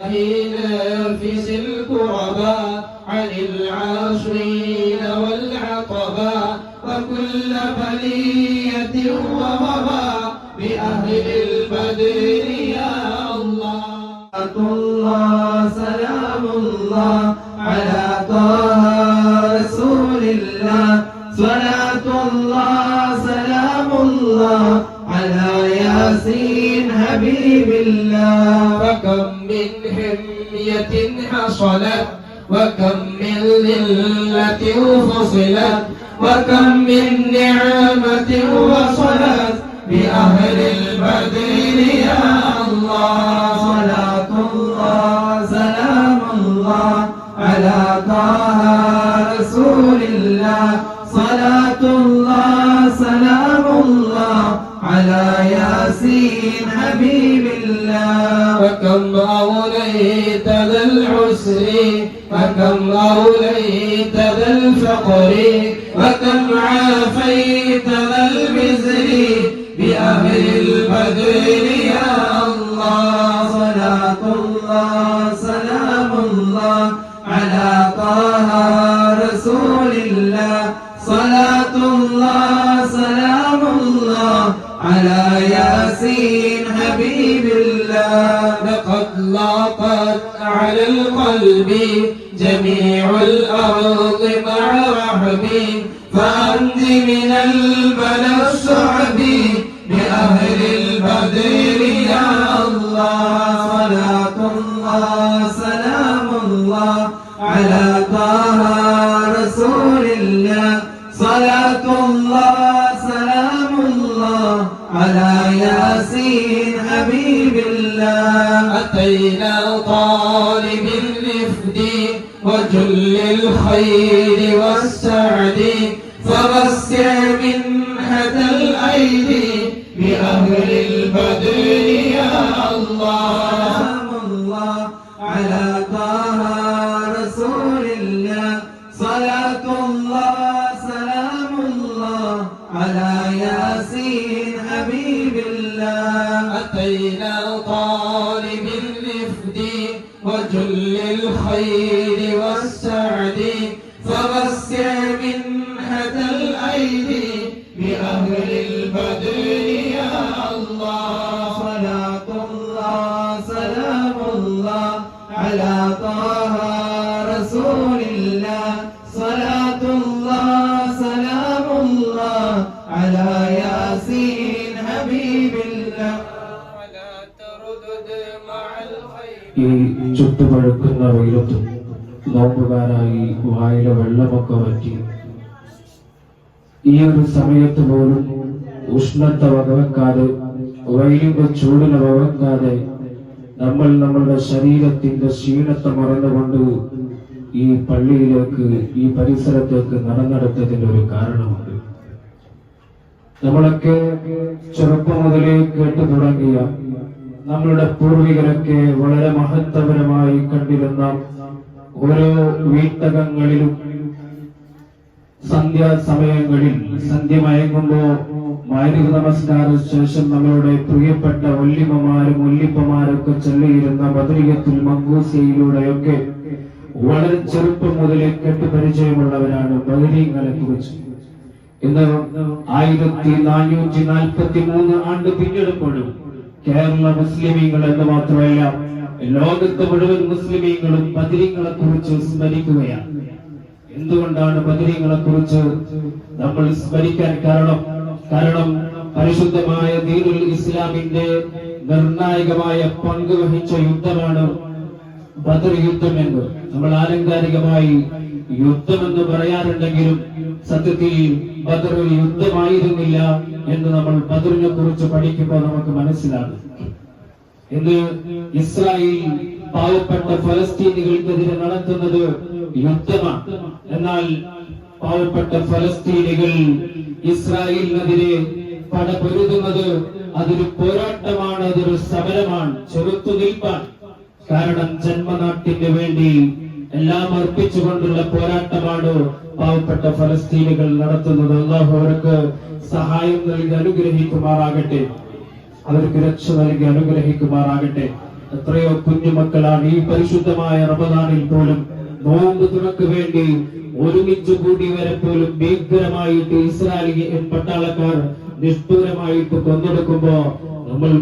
نافس الكرباء عن العاصين والعطباء وكل بلية ووباء بأهل البدر يا الله. الله سلام الله على طه رسول الله. صلاة الله سلام الله على ياسين حبيب الله. وكم من حمية حصلت وكم من ذلة فصلت وكم من نعمة وصلت. بأهل البدر يا الله صلاة الله سلام الله على طه رسول الله. صلاة الله سلام الله على ياسين حبيب الله. وكم أوليت ذا العسر؟ وكم أوليت ذا الفقر؟ وكم عافيت ذا البزر بأهل البدر يا القلب جميع الأرض مع رحبي فأنت من البلى الصعب بأهل البدر يا الله. صلاة الله سلام الله على طه رسول الله. صلاة الله سلام الله على ياسين حبيب الله. أتينا الرفد وجل الخير والسعد فوسع منحة الأيدي بأهل البدر يا الله. الله على طه رسول الله. صلاة الله سلام الله على ياسين حبيب الله. أتينا طالب الرفد وجل الخير. ചുട്ടുപഴുക്കുന്ന വെയിലത്തും നോമ്പുകാരായി വായിലെ വെള്ളമൊക്കെ വറ്റി. ഈ ഒരു സമയത്ത് പോലും ഉഷ്ണത്തെ വകവെക്കാതെ വെയിലിന്റെ ചൂടിനെ വകവെക്കാതെ നമ്മൾ നമ്മളുടെ ശരീരത്തിന്റെ ക്ഷീണത്തെ മറന്നുകൊണ്ട് ഈ പള്ളിയിലേക്ക് ഈ പരിസരത്തേക്ക് നടന്നെടുത്തതിന്റെ ഒരു കാരണമുണ്ട്. നമ്മളൊക്കെ ചെറുപ്പം മുതലേ കേട്ടു തുടങ്ങിയ നമ്മളുടെ പൂർവികരൊക്കെ വളരെ മഹത്വപരമായി കണ്ടിരുന്ന ഓരോ വീട്ടകങ്ങളിലും സന്ധ്യാസമയങ്ങളിൽ സന്ധ്യ മയങ്ങുമ്പോ മാരിക നമസ്കാര ശേഷം നമ്മളുടെ പ്രിയപ്പെട്ട ഒല്ലിമമാരും ഒല്ലിപ്പമാരൊക്കെ ചൊല്ലിയിരുന്ന ബദ്രികത്തിൽ മങ്കൂസിയിലൂടെയൊക്കെ വളരെ ചെറുപ്പം മുതലേ കെട്ട് പരിചയമുള്ളവരാണ് ബദരീങ്ങളെ കുറിച്ച്. ഇന്ന് ആയിരത്തി നാനൂറ്റി നാൽപ്പത്തി മൂന്ന് ആണ്ട് പിന്നിടുമ്പോഴും കേരള മുസ്ലിമീങ്ങൾ എന്ന് മാത്രമല്ല ലോകത്ത് മുഴുവൻ മുസ്ലിമീങ്ങളും പതിരിങ്ങളെ കുറിച്ച് സ്മരിക്കുകയാണ്. എന്തുകൊണ്ടാണ് പതിരിങ്ങളെ കുറിച്ച് നമ്മൾ സ്മരിക്കാൻ കാരണം? കാരണം പരിശുദ്ധമായ ദീനുൽ ഇസ്ലാമിന്റെ നിർണായകമായ പങ്ക് വഹിച്ച യുദ്ധമാണ് ബദർ യുദ്ധം എന്ന്. നമ്മൾ ആലങ്കാരികമായി യുദ്ധം എന്ന് പറയാറുണ്ടെങ്കിലും സത്യത്തിൽ ബദർ യുദ്ധമായിരുന്നില്ല എന്ന് നമ്മൾ ബദറിനെ കുറിച്ച് പഠിക്കുമ്പോൾ നമുക്ക് മനസ്സിലാകും. ഇന്ന് ഇസ്രായേൽ പാവപ്പെട്ട ഫലസ്തീനികൾക്കെതിരെ നടത്തുന്നത് യുദ്ധമാണ്. എന്നാൽ പാവപ്പെട്ട ഫലസ്തീനികൾ ഇസ്രായേലിനെതിരെ പടപൊരുതുന്നത് അതൊരു പോരാട്ടമാണ് അതൊരു സമരമാണ് ചെറുത്തുനിൽപ്പാണ്. കാരണം ജന്മനാട്ടിന് വേണ്ടി എല്ലാം അർപ്പിച്ചുകൊണ്ടുള്ള പോരാട്ടമാണ് പാവപ്പെട്ട ഫലസ്തീനുകൾ നടത്തുന്നത്. അള്ളാഹു അവർക്ക് സഹായം നൽകി അനുഗ്രഹിക്കുമാറാകട്ടെ. അവർക്ക് രക്ഷ നൽകി അനുഗ്രഹിക്കുമാറാകട്ടെ. എത്രയോ കുഞ്ഞുമക്കളാണ് ഈ പരിശുദ്ധമായ റമദാനിൽ പോലും നോമ്പ് തുറക്ക് വേണ്ടി ഒരുമിച്ച് കൂടി വരെ പോലും ഭീകരമായിട്ട് ഇസ്രായേലി പട്ടാളക്കാർ നിഷ്ഠൂരമായിട്ട് കൊന്നെടുക്കുമ്പോ നമ്മൾ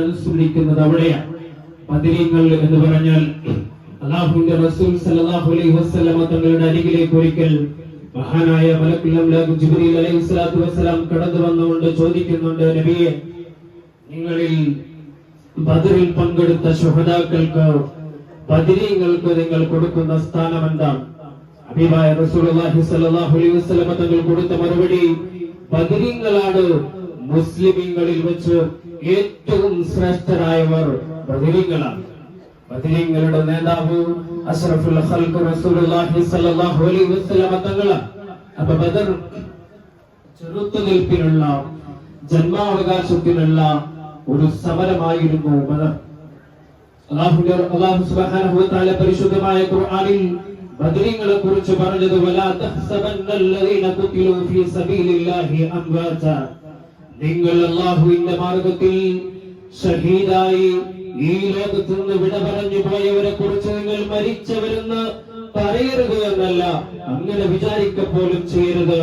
അനുസ്മരിക്കുന്നത് അവിടെയാണ്. പതിരീങ്ങൾ എന്ന് പറഞ്ഞാൽ അള്ളാഹുവിന്റെ റസൂൽ സല്ലല്ലാഹു അലൈഹി വസല്ലമ തങ്ങളുടെ അരികിലേക്ക് ഒരിക്കൽ മഹാനായ മലക്കുൽ അംലാഖ് ജിബ്രീൽ അലൈഹി സ്വലാത്തു വസ്സലാം കടന്നു വന്നുകൊണ്ട് ചോദിക്കുന്നുണ്ട് നബിയെ നിങ്ങളിൽ ബദറിൽ പങ്കെടുത്ത ശുഹദാക്കൾക്ക് ബദരീങ്ങൾക്ക് നിങ്ങൾ കൊടുക്കുന്ന സ്ഥാനം എന്താണ്? അഭിമായ റസൂലുള്ളാഹി സല്ലല്ലാഹു അലൈഹി വസല്ലമ തങ്ങൾ കൊടുത്ത മറുപടി ബദരീങ്ങളാണ് മുസ്ലിമീങ്ങളിൽ വെച്ച് ഏറ്റവും ശ്രേഷ്ഠരായവർ ബദരീങ്ങളാണ്. ബദരീങ്ങളുടെ നേതാവ് അസ്റഫുൽ ഖൽഖ് റസൂലുള്ളാഹി സ്വല്ലല്ലാഹു അലൈഹി വസല്ലമ തങ്ങളാണ് അപ്പൊ ബദർ ചെറുത്തുനിൽപ്പിനുള്ള ജന്മാവകാശത്തിനുള്ള ഒരു സമരമായിരുന്നു ബദർ. അല്ലാഹുവിന്റെ അല്ലാഹു സുബ്ഹാനഹു വ തആല പരിശുദ്ധമായ ഖുർആനിൽ ബദരീങ്ങളെ കുറിച്ച് പറഞ്ഞത് വലാ തഹ്സബന്നല്ലദീന ഖുതിലു ഫീ സബീലില്ലാഹി അംവാത നിങ്ങൾ അല്ലാഹുവിന്റെ മാർഗത്തിൽ ഷഹീദായി ഈ ലോകത്ത് നിന്ന് വിട പറഞ്ഞു പോയവരെ കുറിച്ച് നിങ്ങൾ മരിച്ചവരെന്ന് പറയരുത് എന്നല്ല. അങ്ങനെ വിചാരിക്കപ്പോലും ചെയ്യരുത്.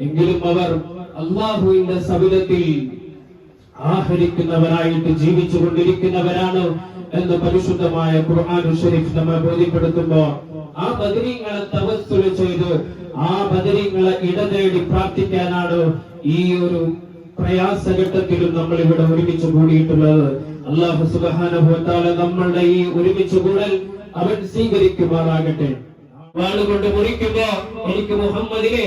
എങ്കിലും അവർ അള്ളാഹുവിന്റെ സവിധത്തിൽ ആഹരിക്കുന്നവരായിട്ട് ജീവിച്ചു കൊണ്ടിരിക്കുന്നവരാണ് എന്ന് പരിശുദ്ധമായ ഖുർആൻ ഷരീഫ് നമ്മെ ബോധ്യപ്പെടുത്തുമ്പോ ആ ബദരീങ്ങളെ തവസ്സുൽ ചെയ്ത് ആ ബദരീങ്ങളെ ഇടതേടി പ്രാർത്ഥിക്കാനാണ് ഈ ഒരു പ്രയാസഘട്ടത്തിലും നമ്മൾ ഇവിടെ ഒരുമിച്ച് കൂടിയിട്ടുള്ളത്. അള്ളാഹു സുഖാനുഭവത്താലെ നമ്മളുടെ ഈ ഒരുമിച്ച് കൂടൽ അവൻ സ്വീകരിക്കുമാറാകട്ടെ. വാളുകൊണ്ട് മുറിക്കുമ്പോ എനിക്ക് മുഹമ്മദിനെ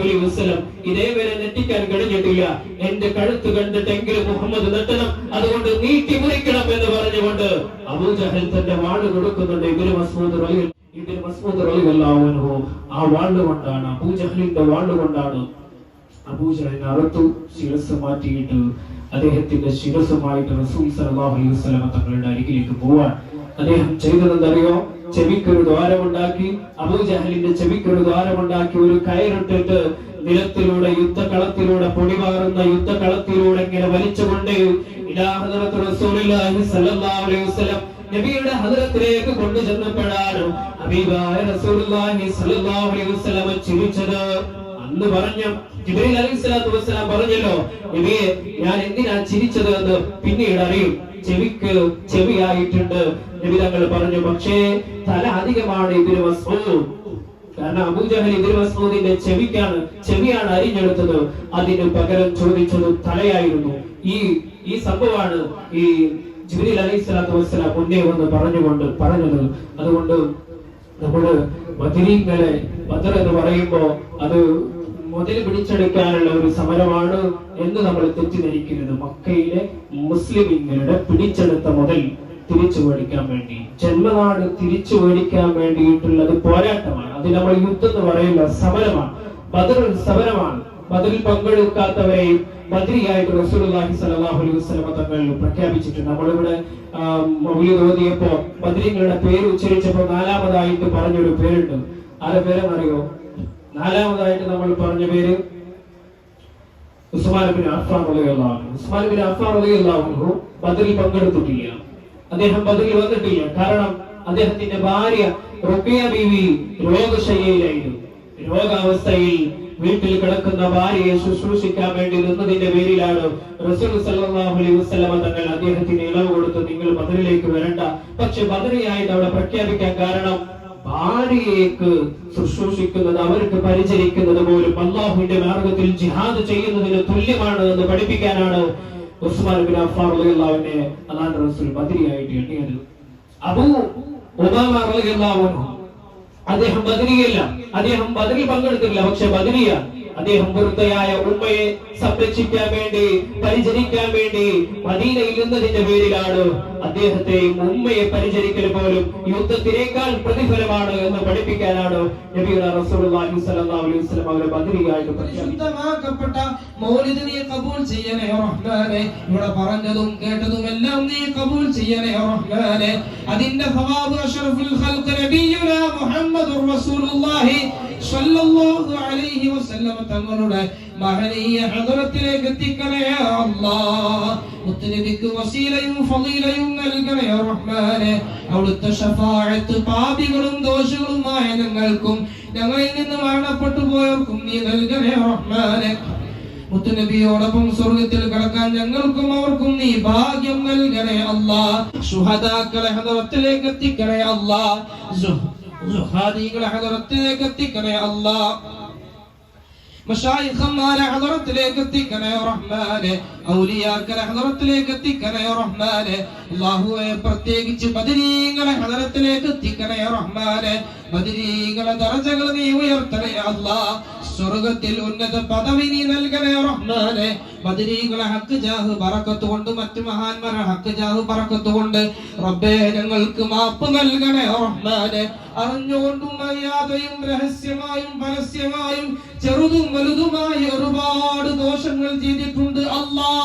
അലൈഹി വസല്ലം ഇതേവരെ നെറ്റിക്കാൻ കഴിഞ്ഞിട്ടില്ല. എന്റെ കഴുത്ത് കണ്ടിട്ടെങ്കിലും മുഹമ്മദ് നെട്ടണം. അതുകൊണ്ട് നീട്ടി മുറിക്കണം എന്ന് പറഞ്ഞുകൊണ്ട് അബൂജഹൽ തന്റെ വാൾ കൊടുക്കുന്നുണ്ട്. ഇബിന് മസ്മൂദ് റോയിൽ ഇബിന് മസ്മൂദ് റളിയല്ലാഹു അൻഹു ആ വാൾ കൊണ്ടാണ് അബൂജഹലിന്റെ വാൾ കൊണ്ടാണ് അബൂജഹലിനെ അറുത്തു ശിരസ് മാറ്റിയിട്ട് അദ്ദേഹത്തിന്റെ ശിരസുമായിട്ട് റസൂൽ സല്ലല്ലാഹു അലൈഹി വസല്ലം തങ്ങളുടെ അരികിലേക്ക് പോവാൻ. അദ്ദേഹം ചെയ്തതെന്തറിയോ ചെവിക്കൊരു ദ്വാരമുണ്ടാക്കി അബൂജഹലിന്റെ ചെവിക്കൊരു ദ്വാരമുണ്ടാക്കി ഒരു കയറിട്ടിട്ട് നിലത്തിലൂടെ യുദ്ധകളത്തിലൂടെ പൊടിമാറുന്ന യുദ്ധകളത്തിലൂടെ ഇങ്ങനെ വലിച്ചുകൊണ്ട് നബിയുടെ ഹദരത്തിലേക്ക് കൊണ്ടുചെന്നപ്പോഴാണ് ചിരിച്ചത്. അന്ന് പറഞ്ഞു ജിബ്രീൽ അലൈഹി സ്വലാത്തു വസ്സലാം പറഞ്ഞല്ലോ നബിയെ ഞാൻ എന്തിനാ ചിരിച്ചത് എന്ന് പിന്നീട് അറിയും. ചെവിക്ക് ചെവിയായിട്ടുണ്ട്. നബി തങ്ങൾ പറഞ്ഞു പക്ഷേ തല അധികമാണ് ഇതിന് മസ്ഊദ്. കാരണം അബൂജഹൽ ഇതിന് മസ്ഊദിന്റെ ചെവിക്കാണ് ചെവിയാണ് അരിഞ്ഞെടുത്തത്. അതിന് പകരം ചോദിച്ചത് തലയായിരുന്നു. ഈ ഈ സംഭവമാണ് ഈ ജിബ്രീൽ അലൈഹി സ്വലാത്തു വസ്സലാം മുന്നേ വന്ന് പറഞ്ഞുകൊണ്ട് പറഞ്ഞത്. അതുകൊണ്ട് നമ്മൾ ബദരീങ്ങളെ ബദർ എന്ന് പറയുമ്പോ അത് മുതൽ പിടിച്ചെടുക്കാനുള്ള ഒരു സമരമാണ് എന്ന് നമ്മൾ തെറ്റിദ്ധരിക്കരുത്. മക്കയിലെ മുസ്ലിമിങ്ങളുടെ പിടിച്ചെടുത്ത മുതൽ തിരിച്ചു മേടിക്കാൻ വേണ്ടി. ജന്മനാട് തിരിച്ചു മേടിക്കാൻ വേണ്ടിയിട്ടുള്ളത് പോരാട്ടമാണ്. അത് നമ്മൾ യുദ്ധം എന്ന് പറയുന്ന സമരമാണ്. ബദർ സമരമാണ്. ബദറിൽ പങ്കെടുക്കാത്തവരെയും ബദ്രിയായിട്ട് റസൂലുള്ളാഹി സ്വല്ലല്ലാഹു അലൈഹി വസല്ലം തങ്ങൾ പ്രഖ്യാപിച്ചിട്ടുണ്ട്. നമ്മളിവിടെ മൗലിദ് ഓതിയപ്പോ ബദ്രിങ്ങളുടെ പേര് ഉച്ചരിച്ചപ്പോ നാലാമതായിട്ട് പറഞ്ഞൊരു പേരുണ്ട്. ആരുടെ പേരെന്നറിയോ നാലാമതായിട്ട് നമ്മൾ പറഞ്ഞ പേര് ഉസ്മാൻ ബിൻ അഫ്ഫാൻ റളിയല്ലാഹു അൻഹു. ഉസ്മാൻ ബിൻ അഫ്ഫാൻ റളിയല്ലാഹു ബദറിൽ പങ്കെടുത്തിട്ടില്ല. അദ്ദേഹം ബദറിൽ വന്നിട്ടില്ല. കാരണം അദ്ദേഹത്തിന്റെ ഭാര്യ റുഖിയ ബീവി രോഗശയ്യയിലായിരുന്നു. രോഗാവസ്ഥയിൽ വീട്ടിൽ കിടക്കുന്ന ഭാര്യയെ ശുശ്രൂഷിക്കാൻ വേണ്ടി നിന്നതിന്റെ പേരിലാണ് റസൂൽ സല്ലല്ലാഹു അലൈഹി വസല്ലമ തങ്ങൾ അദ്ദേഹത്തിന് ഇളവ് കൊടുത്ത് നിങ്ങൾ ബദറിലേക്ക് വരണ്ട. പക്ഷെ ബദറിയായിട്ട് അവിടെ പ്രഖ്യാപിക്കാൻ കാരണം ഭാര്യയ്ക്ക് ശുശ്രൂഷിക്കുന്നത് അവർക്ക് പരിചരിക്കുന്നത് പോലും അള്ളാഹുവിന്റെ മാർഗത്തിൽ ജിഹാദ് ചെയ്യുന്നതിന് തുല്യമാണ് എന്ന് പഠിപ്പിക്കാനാണ് ഉസ്മാൻ ബിൻ അഫ്ഫാൻ റളിയല്ലാഹുവിനെ അല്ലാഹു റസൂൽ ബദരിയായിട്ട് എണ്ണിയത്. അബൂ ഉമാമ റളിയല്ലാഹു അദ്ദേഹം ബദരിയല്ല അദ്ദേഹം ബദരിൽ പങ്കെടുത്തില്ല പക്ഷെ ബദരിയ അദ്ദേഹം വൃദ്ധയായ ഉമ്മയെ സംരക്ഷിക്കാൻ വേണ്ടി പരിചരിക്കാൻ വേണ്ടി മദീനയിൽ നിന്നതിന്റെ പേരിലാണ് അദ്ദേഹത്തെ ഉമ്മയെ പരിചരിക്കൽ പോലും യുദ്ധത്തിനേക്കാൾ പ്രതിഫലമാണ് എന്ന് പഠിപ്പിക്കാനാണ് പരിശുദ്ധമാക്കപ്പെട്ട കബൂൽ പറഞ്ഞതും കേട്ടതും എല്ലാം നീ കബൂൽ ചെയ്യണേ അതിന്റെ സ്വല്ലല്ലാഹു അലൈഹി വസല്ലമ തങ്ങളുടെ മഹനീയ ഹദറത്തിലേക്ക് എത്തിക്കണേ അല്ലാ മുത്തനബിക്ക് വസീലയും ഫളീലയും നൽകണേ റഹ്മാനെ. അവിടുത്തെ ഷഫാഅത്ത് പാപികളും ദോഷങ്ങളുമായ ഞങ്ങൾക്കും ഞങ്ങളിൽ നിന്ന് മരണപ്പെട്ടു പോയവർക്കും നീ നൽകണേ റഹ്മാനെ. മുത്തുനബിയോടൊപ്പം സ്വർഗത്തിൽ കടക്കാൻ ഞങ്ങൾക്കും അവർക്കും നീ ഭാഗ്യം നൽകണേ അല്ലാ സുഹദാക്കളെ ഹദറത്തിലേക്ക് എത്തിക്കണേ അല്ലാ സുഹാദികളെ ഹദറത്തിലേക്ക് എത്തിക്കണേ അല്ലാ മഷായിഖന്മാരെ ഹദറത്തിലേക്ക് എത്തിക്കണേ റഹ്മാനെ. ഔലിയാക്കളെ ഹദറത്തിലേക്ക് എത്തിക്കണേ റഹ്മാനെ. അള്ളാഹുവെ പ്രത്യേകിച്ച് ബദരീങ്ങളെ ഹദറത്തിലേക്ക് എത്തിക്കണേ റഹ്മാനെ. ബദരീങ്ങളെ ദർജകൾ നീ ഉയർത്തണേ അല്ലാ. സ്വർഗത്തിൽ ഉന്നത പദവി നീ നൽകണേ റഹ്മാനെ. ബദരീകളെ ഹക്ക് ജാഹ് ബറക്കത്ത് കൊണ്ട് മറ്റു മഹാന്മാരെ ഹക്ക് ജാഹ് ബറക്കത്ത് കൊണ്ട് റബ്ബേ ഞങ്ങൾക്ക് മാപ്പ് നൽകണേ റഹ്മാനെ. അറിഞ്ഞുകൊണ്ടും അറിയാതെയും രഹസ്യമായും പരസ്യമായും ചെറുതും വലുതുമായി ഒരുപാട് ദോഷങ്ങൾ ചെയ്തിട്ടുണ്ട് അല്ലാ.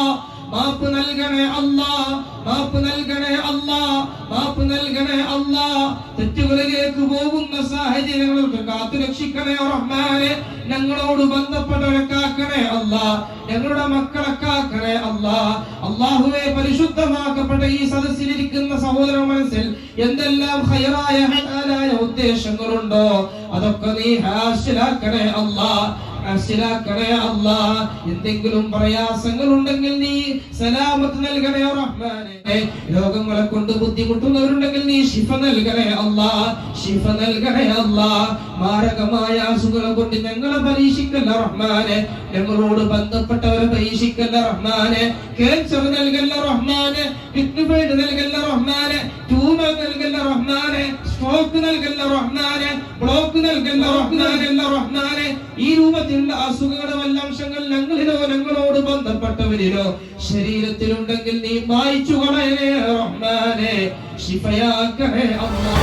മാപ്പ് നൽകണേ അല്ലാ മാപ്പ് നൽകണേ അല്ലാ മാപ്പ് നൽകണേ അല്ലാ. തെറ്റുകളിലേക്ക് പോകുന്ന സാഹചര്യങ്ങൾക്ക് കാത്തു രക്ഷിക്കണേ റഹ്മാനെ. ഞങ്ങളോട് ബന്ധപ്പെട്ടവരെ കാക്കണേ അല്ല. ഞങ്ങളുടെ മക്കളെ കാക്കണേ അല്ല. അള്ളാഹുവെ പരിശുദ്ധമാക്കപ്പെട്ട ഈ സദസ്സിലിരിക്കുന്ന സഹോദര മനസ്സിൽ എന്തെല്ലാം ഹൈറായ ഹലാലായ ഉദ്ദേശങ്ങളുണ്ടോ? അതൊക്കെ നീ ഹാസിലാക്കണേ അല്ലാ. എന്തെങ്കിലും പ്രയാസങ്ങൾ ഉണ്ടെങ്കിൽ നീ സലാമത്ത് നൽകണേ റഹ്മാനെ. രോഗങ്ങളെ കൊണ്ട് ബുദ്ധിമുട്ടുന്നവരുണ്ടെങ്കിൽ നീ ശിഫ നൽകണേ അല്ലാ ശിഫ നൽകണേ അല്ലാ മാരകമായ അസുഖങ്ങളെ കൊണ്ട് ഞങ്ങളെ പരീക്ഷിക്കല്ല റഹ്മാനെ. ഞങ്ങളോട് ബന്ധപ്പെട്ടവരെ പരീക്ഷിക്കല്ല റഹ്മാനെ. ക്യാൻസർ നൽകല്ല റഹ്മാനെ. കിഡ്നിഫൈഡ് നൽകല്ല റഹ്മാനെ. ട്യൂമർ നൽകല്ല റഹ്മാനെ. സ്ട്രോക്ക് നൽകല്ല റഹ്മാനെ ബ്ലോക്ക് നൽകല്ല റഹ്മാനല്ല റഹ്മാനെ. ഈ രൂപത്തിലുള്ള അസുഖങ്ങളും വല്ല അംശങ്ങൾ ഞങ്ങളിലോ ഞങ്ങളോട് ബന്ധപ്പെട്ടവരിലോ ശരീരത്തിലുണ്ടെങ്കിൽ നീ മായിച്ചു കളയണേ റഹ്മാനെ. ശിഫയാക്കണേ അല്ലാ